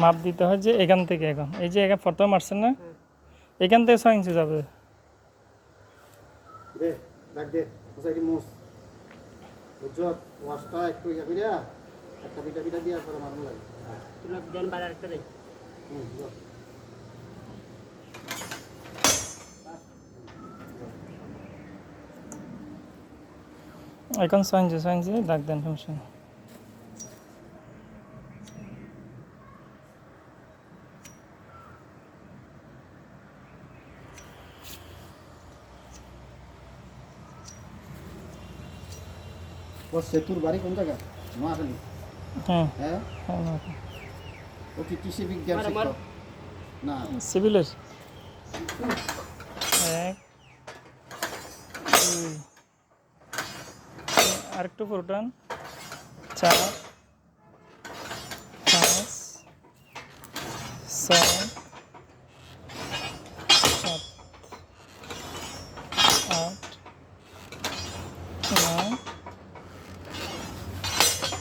মাপ দিতে হয় যে এখান থেকে এখন। এই যে এখানে প্রথম মারছেন না? এখান থেকে ছয় ইঞ্চি যাবে। এখন ছয় ইঞ্চি ছয় ইঞ্চি দাগ দেন সমস্যা নেই। ও সেতুর বাড়ি কোন জায়গা নোয়াখালী হ্যাঁ হ্যাঁ হ্যাঁ ও কি কৃষি বিজ্ঞান মারো, মারো। শিক্ষক না সিভিলের এক দুই আরেকটু পুরোটান চার পাঁচ ছয়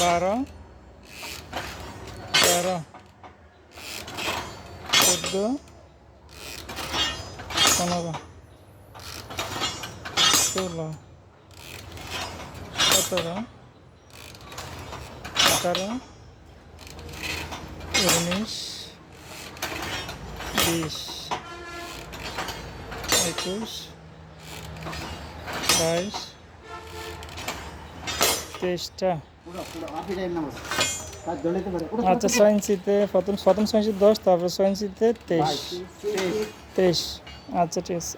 বারো। তেরো চোদ্দ। পনেরো। ষোলো। সতেরো। আঠারো। উনিশ। বিশ। একুশ। বাইশ। তেইশটা। আচ্ছা ইঞ্চিতে প্রথম প্রথম ইঞ্চি দশ তারপরে ইঞ্চিতে তেইশ। তেইশ। আচ্ছা ঠিক আছে।